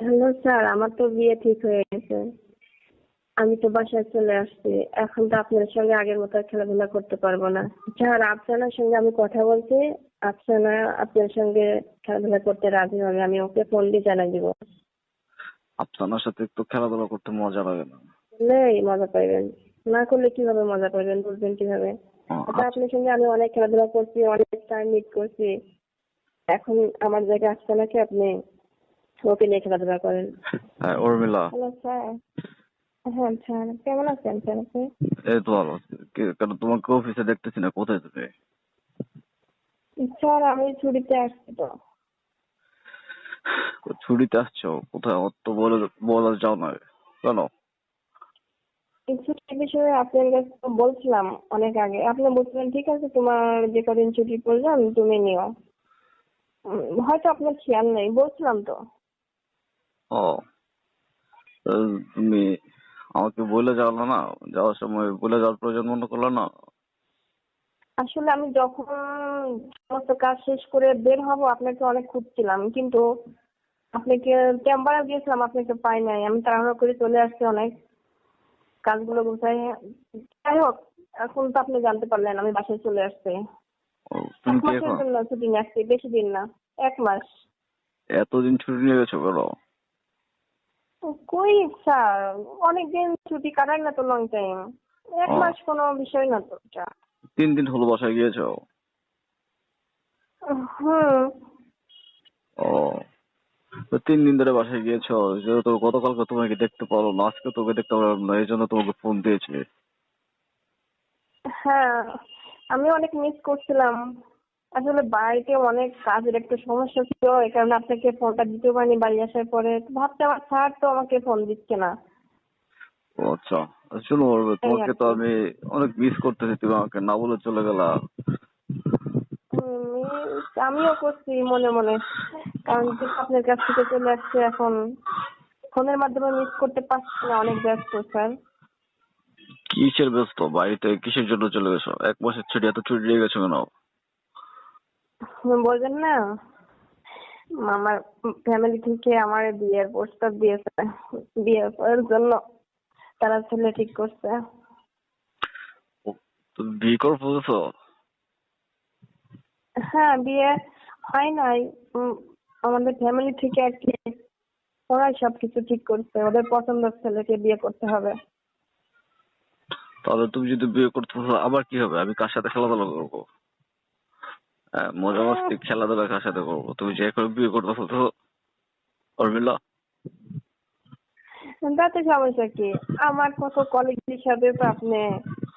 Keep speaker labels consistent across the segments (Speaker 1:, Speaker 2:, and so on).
Speaker 1: Hello sir আমার তো বিয়ে ঠিক হয়ে গেছে। আমি তো বাসায় চলে আসছি। এখন তো আপনার সঙ্গে আগের মতো খেলাধুলা করতে পারব না। স্যার আফসানার সঙ্গে আমি কথা বলছি। আফসানা আপনার সঙ্গে খেলাধুলা করতে রাজি হবে। আমি ওকে ফোন দিয়ে জানাই দিব।
Speaker 2: আপনার সাথে একটু খেলাধুলা করতে মজা লাগে না।
Speaker 1: করলেই মজা পাইবেন। না করলে কীভাবে মজা পাইবেন বুঝবেন কীভাবে? আচ্ছা, আপনার সঙ্গে আমি অনেক খেলাধুলা করছি অনেক টাইম মিট করছি। এখন আমার জায়গায় আফসানাকে আপনি ওকে নিয়ে খেলাধুলা করেন।
Speaker 2: হ্যাঁ উর্মিলা।
Speaker 1: হ্যালো স্যার হ্যাঁ স্যার। কেমন আছেন স্যার আপনি?
Speaker 2: এই তো ভালো কেন তোমাকে অফিসে দেখতেছি না? কোথায় তুমি?
Speaker 1: স্যার আমি ছুটিতে আসছি তো।
Speaker 2: ছুটিতে আসছো? কোথায়? অত তো বলে বলা যাও না। কেন?
Speaker 1: ছুটির বিষয়ে আপনার কাছে তো বলছিলাম অনেক আগে। আপনি বলছিলেন ঠিক আছে তোমার যে কদিন ছুটি প্রয়োজন তুমি নিও। হয়তো আপনার খেয়াল নেই বলছিলাম তো।
Speaker 2: ও। তুমি আমাকে বলে যাও না যাওয়ার সময় বলে যাওয়ার প্রয়োজন মনে করল না?
Speaker 1: আসলে আমি যখন সমস্ত কাজ শেষ করে বের হব আপনাকে অনেক খুঁজছিলাম কিন্তু আপনাকে চেম্বারে গিয়েছিলাম আপনাকে পাই নাই। আমি তাড়াহুড়ো করে চলে আসছি অনেক। কাজগুলো গুছাই যাই হোক এখন তো আপনি জানতে পারলেন আমি বাসায় চলে আসছি। এক মাসের জন্য ছুটি নিয়ে আসছি বেশি দিন না এক মাস।
Speaker 2: এতদিন ছুটি নিয়ে গেছো কেন?
Speaker 1: কই স্যার অনেকদিন ছুটি কাটাই না তো লং টাইম এক। মাস কোনো বিষয় না তো এটা।
Speaker 2: তিন দিন হলো বাসায় গিয়েছো?
Speaker 1: হুম।
Speaker 2: ও তো তিন দিন ধরে বাসায় গিয়েছো। যেহেতু গতকালকে তোমাকে দেখতে পারো না আজকে তোকে দেখতে পারলাম না এই জন্য তোমাকে ফোন দিয়েছি।
Speaker 1: হ্যাঁ আমি অনেক মিস করছিলাম। আসলে বাড়িতে অনেক কাজের একটু সমস্যা ছিল এই কারণে আপনাকে ফোনটা দিতে পারিনি বাড়ি আসার পরে। ভাবছি আমার স্যার তো আমাকে ফোন দিচ্ছে না।
Speaker 2: আচ্ছা শোনো তোমাকে তো আমি অনেক মিস করতেছি তুমি আমাকে না বলে চলে গেলা।
Speaker 1: আমিও করছি মনে মনে। কারণ আপনার কাছ থেকে চলে আসছে এখন। ফোনের মাধ্যমে মিস করতে পারছি না অনেক ব্যস্ত স্যার।
Speaker 2: কিসের ব্যস্ত? বাড়িতে কিসের জন্য চলে গেছো? এক মাসের ছুটি এত ছুটি নিয়ে গেছো কেন?
Speaker 1: বলবেন না? আমার ফ্যামিলি থেকে আমার বিয়ের প্রস্তাব দিয়েছে। বিয়ে করার জন্য তারা ছেলে ঠিক করছে।
Speaker 2: তুমি বিয়ে করে ফেলেছো
Speaker 1: হ্যাঁ বিয়ে হয় নাই। আমাদের ফ্যামিলি থেকে আর কি ওরাই সবকিছু ঠিক করছে। ওদের পছন্দের ছেলেকে বিয়ে করতে হবে।
Speaker 2: তাহলে তুমি যদি বিয়ে করতে আবার কি হবে? আমি কার সাথে খেলাধুলা করব? মজা মাস্তি খেলাধুলা কার সাথে করব? তুমি যে করে বিয়ে করতে তো উর্মিলা
Speaker 1: তাতে সমস্যা কি? আমার কত কলিগদের সাথে তো আপনি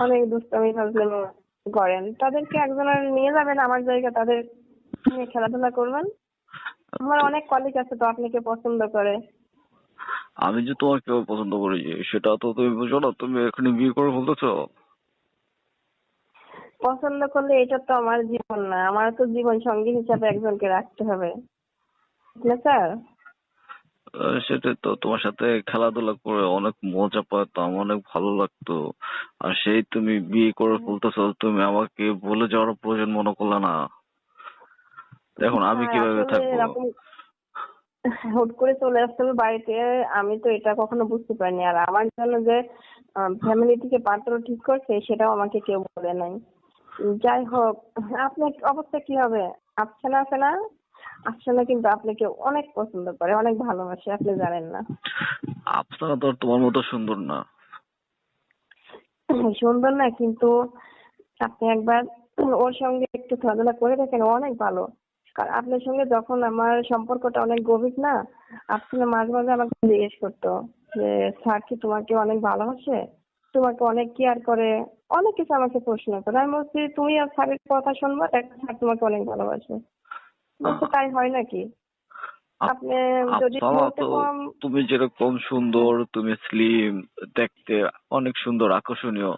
Speaker 1: অনেক দুষ্টামি ফাজলামি করেন। তাদেরকে একজনের নিয়ে যাবেন আমার জায়গা তাদের নিয়ে খেলাধুলা করবেন? আমার অনেক কলিগ আছে তো আপনাকে পছন্দ করে?
Speaker 2: আমি যে তোমাকে পছন্দ করেছি সেটা তো তুমি বুঝো না তুমি এখনই বিয়ে করে ফেলতেছো।
Speaker 1: পছন্দ করলে এটা তো আমার জীবন না। আমার তো জীবন সঙ্গী হিসাবে একজনকে রাখতে হবে। না স্যার?
Speaker 2: সেটাই তো তোমার সাথে খেলাধুলা করে অনেক মজা পেতাম অনেক ভালো লাগতো। আর সেই তুমি বিয়ে করে ফেলতেছো তুমি আমাকে বলে যাওয়ার প্রয়োজন মনে করলে না। এখন আমি
Speaker 1: হ্যাঁ,
Speaker 2: কীভাবে থাকব?
Speaker 1: হুট করে চলে আসতে হবে বাড়িতে আমি তো এটা কখনো বুঝতে পারিনি। আর আমার জন্য যে ফ্যামিলি থেকে পাত্র ঠিক করছে সেটাও আমাকে কেউ বলে নাই। যাই হোক আপনার অবস্থা কি হবে? আফসানা আছে না আফসানা কিন্তু আপনাকে অনেক পছন্দ করে অনেক ভালোবাসে আপনি জানেন না।
Speaker 2: আপনারা তো তোমার মতো সুন্দর না।
Speaker 1: সুন্দর না কিন্তু আপনি একবার ওর সঙ্গে একটু খেলাধুলা করে দেখেন অনেক ভালো। কারণ আপনার সঙ্গে যখন আমার সম্পর্কটা অনেক গভীর না আপনি মাঝে মাঝে আমাকে জিজ্ঞেস করতো যে স্যার কি তোমাকে অনেক ভালোবাসে? তোমাকে অনেক কেয়ার করে অনেক কিছু আমাকে প্রশ্ন করে। আমি বলছি তুমি আর স্যারের কথা শুনব দেখ স্যার তোমাকে অনেক ভালোবাসে। বলছে তাই হয় নাকি?
Speaker 2: আপ-
Speaker 1: আপনি যদি
Speaker 2: তো তুমি যেরকম সুন্দর তুমি স্লিম দেখতে অনেক সুন্দর আকর্ষণীয়।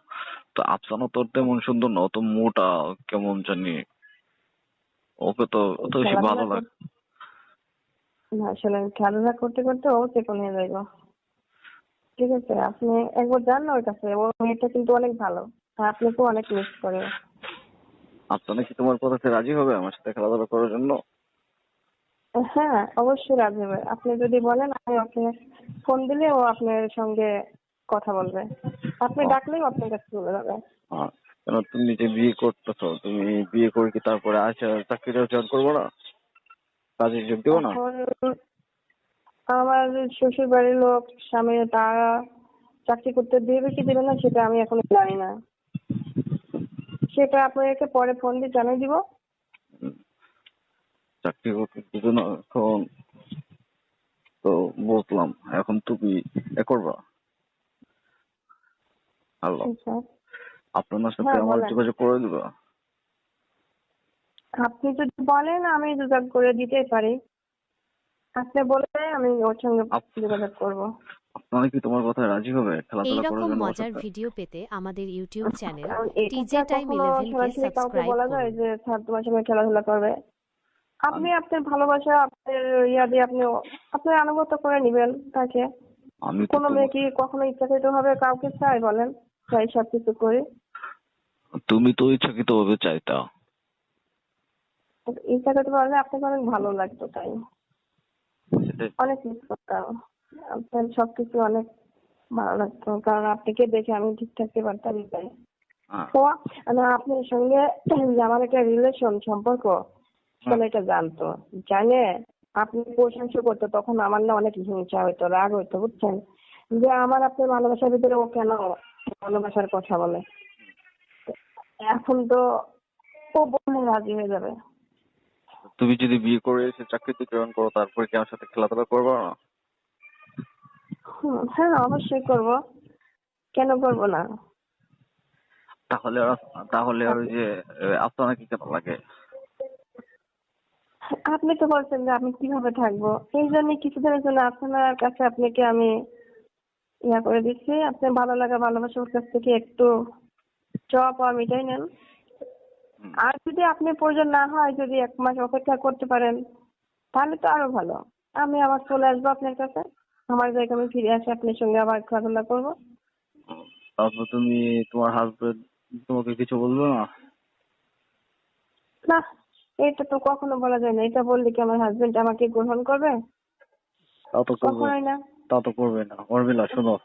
Speaker 2: তো আফসানা তোর তেমন সুন্দর না অত মোটা কেমন জানি। ওকে তো অত বেশি ভালো লাগে
Speaker 1: না শোনেন খেলাধুলা করতে করতে ও চেপন হয়ে যাইব। ঠিক আছে আপনি একবার যান না ওর কাছে ও মেয়েটা কিন্তু অনেক ভালো। আর আপনাকেও অনেক মিস করে।
Speaker 2: আফসানা কি তোমার কথাতে রাজি হবে আমার সাথে খেলাধুলা করার জন্য?
Speaker 1: হ্যাঁ অবশ্যই রাজি হবে। আপনি যদি বলেন আমি ওকে ফোন দিলে ও আপনার সঙ্গে কথা বলবে। আপনি ডাকলেই আপনার কাছে চলে যাবে।
Speaker 2: কেন তুমি যে বিয়ে করতেছো? তুমি বিয়ে করে কি তারপরে আচ্ছা চাকরিটা জয়েন করব না? কাজে যোগ দেবো না?
Speaker 1: আমার শ্বশুর বাড়ির লোক স্বামী তারা চাকরি করতে দেবে কি দেবে না সেটা আমি এখন জানি না। সেটা আপনাকে পরে ফোন দিয়ে জানিয়ে দিব।
Speaker 2: চাকরি করতে দিবে না এখন তো বুঝলাম এখন তুমি এ করবা? হ্যালো আপনার সাথে
Speaker 1: হ্যাঁ,
Speaker 2: আমার যোগাযোগ করে দিবা?
Speaker 1: আপনি যদি বলেন আমি যোগাযোগ করে দিতে পারি। আপনি বলে আমি ওর সঙ্গে যোগাযোগ করব।
Speaker 2: আপনারা কি তোমার কথায় রাজি হবে? খেলাধুলা
Speaker 3: এইরকম
Speaker 2: করার জন্য ওর
Speaker 3: মজার ভিডিও পেতে আমাদের ইউটিউব চ্যানেল
Speaker 1: কারণ এটা
Speaker 3: টিজে টাইম
Speaker 1: কখনো
Speaker 3: ইলেভেন কে
Speaker 1: সরাসরি কাউকে
Speaker 3: সাবস্ক্রাইব
Speaker 1: বলা যায়
Speaker 3: করুন।
Speaker 1: যে স্যার তোমার সঙ্গে খেলাধুলা করবে। আপনি আপনার ভালোবাসা আপনার ইয়া দিয়ে আপনি আপনি আনুগত্য করে নিবেন তাকে।
Speaker 2: আমি তো
Speaker 1: কোনো
Speaker 2: তোমার-
Speaker 1: মেয়ে কি কখনো ইচ্ছাকৃত ভাবে কাউকে চাই বলেন চাই সবকিছু করি।
Speaker 2: তুমি তো ইচ্ছাকৃত ভাবে চাইতা।
Speaker 1: ইচ্ছাকৃত ভাবে আপনাকে অনেক ভালো লাগতো তাই। অনেক মিস করতাম। আপনার সবকিছু অনেক ভালো লাগতো। কারণ আপনাকে দেখে আমি ঠিক থাকতে পারতাম। তো না আপনার সঙ্গে আমার একটা রিলেশন সম্পর্ক সেটা এটা জানতো। জানে আপনি প্রশংসা করতো তখন আমার না অনেক হিংসা হইতো রাগ হইতো বুঝছেন? যে আমার আপনার ভালোবাসার ভিতরে ও কেন ভালোবাসার কথা বলে? এখন তো ও বললে রাজি হয়ে যাবে।
Speaker 2: তুমি যদি বিয়ে করে এসে চাকরিতে জয়েন করো তারপরে কি আমার সাথে খেলাধুলা করবে না?
Speaker 1: হ্যাঁ অবশ্যই করব। কেন করব না?
Speaker 2: তাহলে তাহলে ওই যে আহ, আপনার কি কেন লাগে?
Speaker 1: আপনি তো বলছেন যে আমি কীভাবে থাকব। এই জন্য কিছুদিনের জন্য আপনার কাছে আপনাকে আমি ইয়া করে দিচ্ছি। আপনার ভালো লাগা ভালোবাসা ওর কাছ থেকে একটু চপ আর মিটাই নেন। আর যদি আপনি প্রয়োজন না হয় যদি এক মাস অপেক্ষা করতে পারেন তাহলে তো আরও ভালো। আমি আবার চলে আসব আপনার কাছে। আমার জায়গায় আমি ফিরে আসি আপনার সঙ্গে আবার খেলাধুলা করব।
Speaker 2: তারপর তুমি তোমার হাজবেন্ড তোমাকে কিছু বলবে না?
Speaker 1: না এটা তো কখনো বলা যায় না। এটা বললে কি আমার হাজবেন্ড আমাকে গ্রহণ করবে?
Speaker 2: তা তো করবে।
Speaker 1: কখনোই না।
Speaker 2: তা তো করবে না। উর্মিলা শোনো।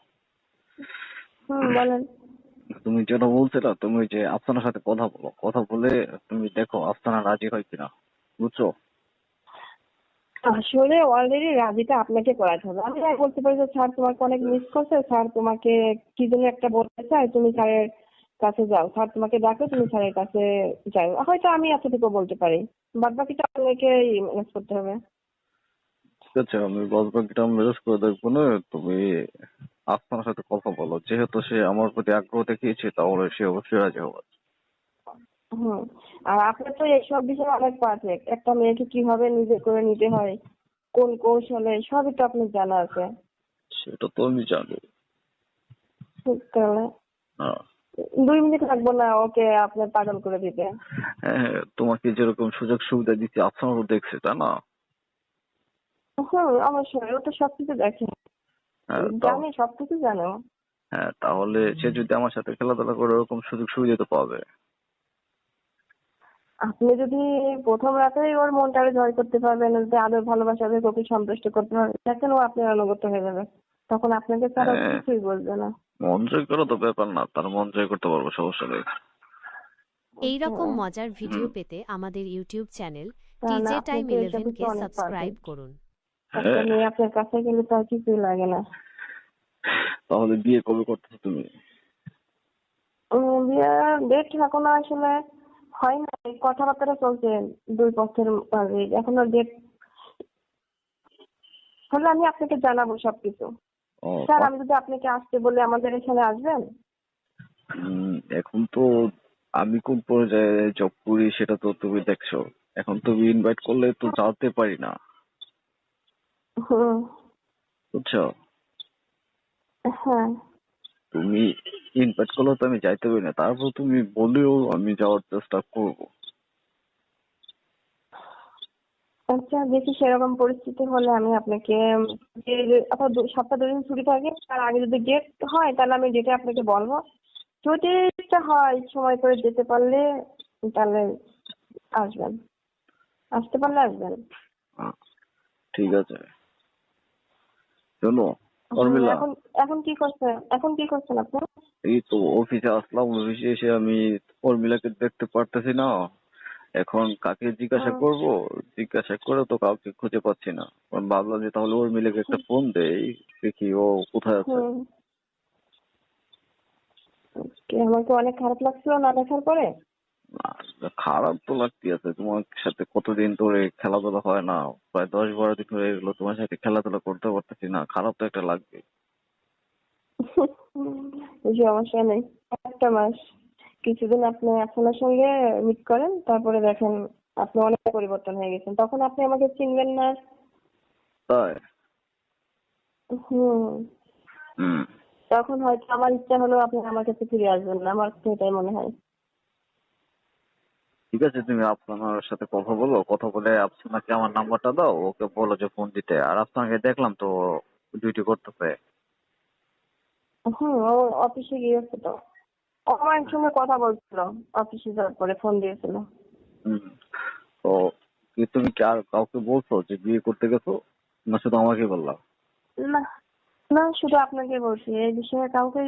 Speaker 1: হুম বলেন।
Speaker 2: তুমি যেটা বলছিলে তুমি যে আফসানার সাথে কথা বলো কথা বলে তুমি দেখো আফসানা রাজি হয় কিনা বুঝছ?
Speaker 1: আসলে অলরেডি রাজিটা আপনাকে করাতে হবে। আমি আর বলতে পারি যে স্যার তোমাকে অনেক মিস করছে স্যার তোমাকে কি যেন একটা বলতে চাই তুমি স্যারের কাছে যাও। স্যার তোমাকে ডাকে তুমি স্যারের কাছে যাও। হয়তো আমি এতটুকু বলতে পারি। বাদ বাকিটা আপনাকে ম্যানেজ করতে হবে।
Speaker 2: ঠিক আছে আমি বাদ বাকিটা ম্যানেজ করে দেখব না তুমি আফসানার সাথে কথা বলো। যেহেতু সে আমার প্রতি আগ্রহ দেখিয়েছে তাহলে সে অবশ্যই রাজি হবে।
Speaker 1: হুম। আর আপনার তো এইসব বিষয়ে অনেক পারফেক্ট একটা মেয়েকে কীভাবে নিজে করে নিতে হয় কোন কৌশলে সবই তো আপনার জানা আছে।
Speaker 2: সেটা তো আমি জানি।
Speaker 1: তাহলে।
Speaker 2: হ্যাঁ।
Speaker 1: দুই মিনিট লাগবো না ওকে আপনার পাগল করে দিতে।
Speaker 2: হ্যাঁ হ্যাঁ, তোমাকে যেরকম সুযোগ সুবিধা দিচ্ছি আফসানারও দেখছে তাই না?
Speaker 1: হুম অবশ্যই ও তো সবকিছু দেখে।
Speaker 2: হ্যাঁ
Speaker 1: জানি সবকিছু জানো।
Speaker 2: হ্যাঁ তাহলে সে যদি আমার সাথে খেলাধুলা করে ওরকম সুযোগ সুবিধা তো পাবে।
Speaker 1: আপনি যদি প্রথম রাতেই ওর মনটাকে জয় করতে পারবেন যদি আদর ভালোবাসা দিয়ে ওকে সন্তুষ্ট করতে পারবেন দেখেন ও আপনার অনুগত হয়ে যাবে। তখন আপনাকে ছাড়া ও
Speaker 2: হ্যাঁ।
Speaker 1: কিছুই বলবে না।
Speaker 2: মন জয় করা তো ব্যাপার না তার মন জয় করতে পারব সমস্যা নেই।
Speaker 3: এই রকম মজার ভিডিও পেতে আমাদের ইউটিউব চ্যানেল টিজে টাইম
Speaker 1: তো এসব
Speaker 3: ইলেভেন কে সাবস্ক্রাইব করুন।
Speaker 2: হ্যাঁ।
Speaker 1: আপনার কাছে গেলে তার কিছুই লাগে না।
Speaker 2: তাহলে বিয়ে কবে করতেছো তুমি?
Speaker 1: বিয়ের ডেট এখনও আসলে হয় না কথাবার্তা চলছে দুই পক্ষের মাঝে এখনও ডেট হলে আমি আপনাকে জানাব সবকিছু। স্যার আমি যদি আপনাকে আসতে বলে আমাদের এখানে আসবেন?
Speaker 2: উম, এখন তো আমি কোন পর্যায়ে জব করি সেটা তো তুমি দেখছ। এখন তুমি ইনভাইট করলে তো জানতে পারি না। বুঝছ?
Speaker 1: হ্যাঁ।
Speaker 2: তুমি ইনভাইট করলে তো আমি যাইতে পারি না তারপর তুমি বলেও আমি যাওয়ার চেষ্টা করব।
Speaker 1: আচ্ছা দেখি সেরকম পরিস্থিতি হলে আমি আপনাকে আপনার দু- সপ্তাহ দুদিন ছুটি থাকে তার আগে যদি ডেট হয় তাহলে আমি ডেটে আপনাকে বলব যদি হয় সময় করে যেতে পারলে তাহলে আসবেন। আসতে পারলে আসবেন।
Speaker 2: ঠিক আছে। শোনো
Speaker 1: এখন এখন কি করছেন এখন কি করছেন আপনি?
Speaker 2: এই তো অফিসে আসলাম অফিসে এসে আমি উর্মিলাকে দেখতে পারতেছি না। এখন কাকে জিজ্ঞাসা। করব? জিজ্ঞাসা করে তো কাউকে খুঁজে পাচ্ছি না। ভাবলাম যে তাহলে ওর উর্মিলাকে একটা ফোন দেই দেখি ও কোথায় আছে।
Speaker 1: আমাকে অনেক খারাপ লাগছিল না দেখার পরে?
Speaker 2: খারাপ তো লাগতে আছে তোমার সাথে কতদিন ধরে খেলাধুলা হয় না? প্রায় দশ বারো দিন হয়ে গেলো তোমার সাথে খেলাধুলা করতে পারতেছি না। খারাপ তো একটা লাগবে।
Speaker 1: সমস্যা নেই। একটা মাস। কিছুদিন আপনি আপনার সঙ্গে মিট করেন তারপরে দেখেন আপনি অনেক পরিবর্তন হয়ে গেছেন। তখন আপনি আমাকে চিনবেন না।
Speaker 2: তাই?
Speaker 1: হুম।
Speaker 2: হুম।
Speaker 1: তখন হয়তো আমার ইচ্ছা হলো আপনি আমার কাছে ফিরে আসবেন না। আমার এটাই মনে হয়।
Speaker 2: ঠিক আছে তুমি আপনার সাথে কথা বলো কথা বলে আপনাকে আমার নাম্বারটা দাও ওকে বলো যে ফোন দিতে। আর আপনাকে দেখলাম তো ডিউটি করতেছে।
Speaker 1: হুম ও অফিসে গিয়েছে তো। ও আমার সঙ্গে কথা বলছিল অফিসে যাওয়ার পরে ফোন দিয়েছিল।
Speaker 2: হুম তো কি তুমি কি আর কাউকে বলছো যে বিয়ে করতে গেছো? না শুধু আমাকে বললাম
Speaker 1: না না শুধু আপনাকে বলছি এই বিষয়ে কাউকে